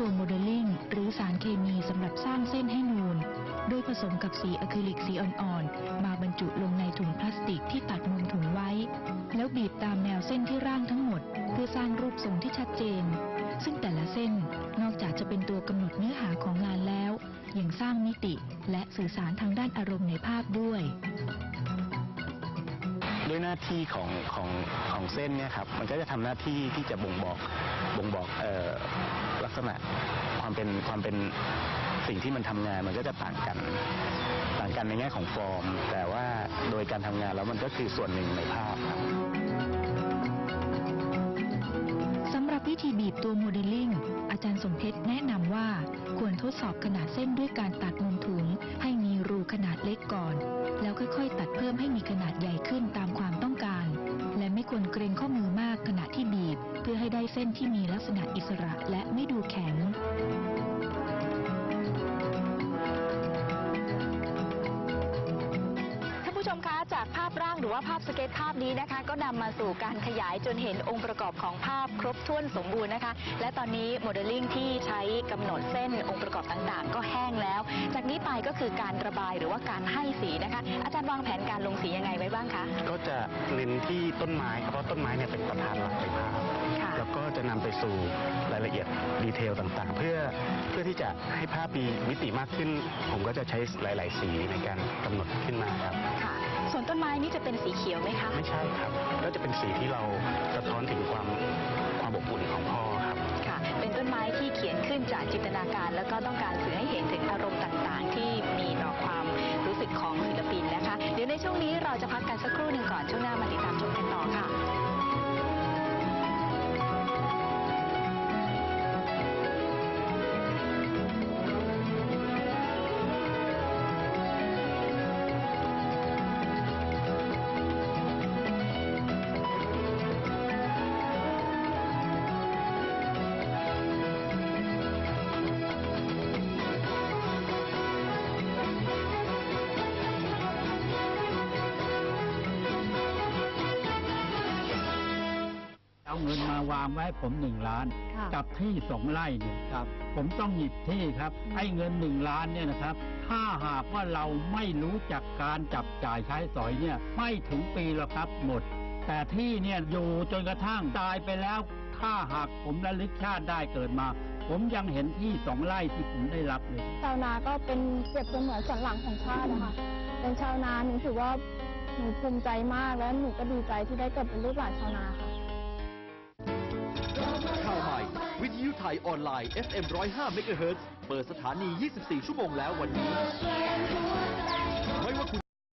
ตัวโมเดลลิ่งหรือสารเคมีสำหรับสร้างเส้นให้นูน โดยผสมกับสีอะคริลิกสีอ่อนๆ มาบรรจุลงในถุงพลาสติกที่ตัดมุมถุงไว้ แล้วบีบตามแนวเส้นที่ร่างทั้งหมด เพื่อสร้างรูปทรงที่ชัดเจน ซึ่งแต่ละเส้นนอกจากจะเป็นตัวกำหนดเนื้อหาของงานแล้วยังสร้างมิติและสื่อสารทางด้านอารมณ์ในภาพด้วยด้วยหน้าที่ของของของเส้นเนี่ยครับมันก็จะทำหน้าที่ที่จะบ่งบอกบ่งบอกเอ่อลัก ษณะความเป็นความเป็นสิ่งที่มันทำงานมันก็จะต่างกันต่างกันในแง่ของฟอร์ม แต่ว่าโดยการทำงานแล้วมันก็คือส่วนหนึ่งในภาพครับสำหรับวิธีบีบตัวโมเดลลิ่งอาจารย์สมเพชรแนะนำว่าควรทดสอบขนาดเส้นด้วยการตัดมุมถุงให้มีรูขนาดเล็กก่อน แล้วค่อยๆ ตัดเพิ่มให้มีข ส้นที่มีลักษณะอิสระและไม่ดูแข็ง ท่านผู้ชมคะจากภาพร่างหรือว่าภาพสเก็ตภาพนี้นะคะ ก็นำมาสู่การขยายจนเห็นองค์ประกอบของภาพครบถ้วนสมบูรณ์นะคะ และตอนนี้โมเดลลิ่งที่ใช้กำหนดเส้นองค์ประกอบต่างๆ ก็แห้งแล้ว จากนี้ไปก็คือการระบายหรือว่าการให้สีนะคะ อาจารย์วางแผนการลงสียังไงไว้บ้างคะ ก็จะเน้นที่ต้นไม้ครับเพราะต้นไม้เนี่ยเป็นประธานหลักในภาพ ค่ะ แล้วก็จะ นำไปสู่รายละเอียดดีเทลต่างๆ เพื่อเพื่อที่จะให้ภาพมีมิติมากขึ้น ผมก็จะใช้หลาย ๆ สีในการกำหนดขึ้นมาครับ ค่ะ ส่วนต้นไม้นี่จะเป็นสีเขียวไหมคะ ไม่ใช่ครับ ก็จะเป็นสีที่เราสะท้อนถึงความความอบอุ่นของพ่อครับ ค่ะ เป็นต้นไม้ที่เขียนขึ้นจากจินตนาการ แล้วก็ต้องการสื่อให้เห็นถึงอารมณ์ต่างๆ ที่มีต่อความรู้สึกของศิลปินนะคะ เดี๋ยวในช่วงนี้เราจะพักกันสักครู่หนึ่งก่อนช่วงหน้ามา เอาเงินมาวางไว้ให้ผมหนึ่งล้าน ค่ะกับที่สองไร่เนี่ยครับ ผมต้องหยิบที่ครับไอ้เงินหนึ่งล้านเนี่ยนะครับ ถ้าหากว่าเราไม่รู้จักการจับจ่ายใช้สอยเนี่ย ไม่ถึงปีหรอกครับหมด แต่ที่เนี่ยอยู่จนกระทั่งตายไปแล้ว ถ้าหากผมระลึกชาติได้เกิดมา ผมยังเห็นที่สองไร่ที่ผมได้รับเลย ชาวนาก็เป็นเปรียบเสมือนสันหลังของชาตินะคะเป็นชาวนาหนูถือว่าหนูภูมิใจมากและหนูก็ดีใจที่ได้เกิดเป็นลูกหลานชาวนาค่ะข่าวใหม่ วิทยุไทยออนไลน์ FM 105 MHz เปิดสถานี 24 ชั่วโมงแล้ววันนี้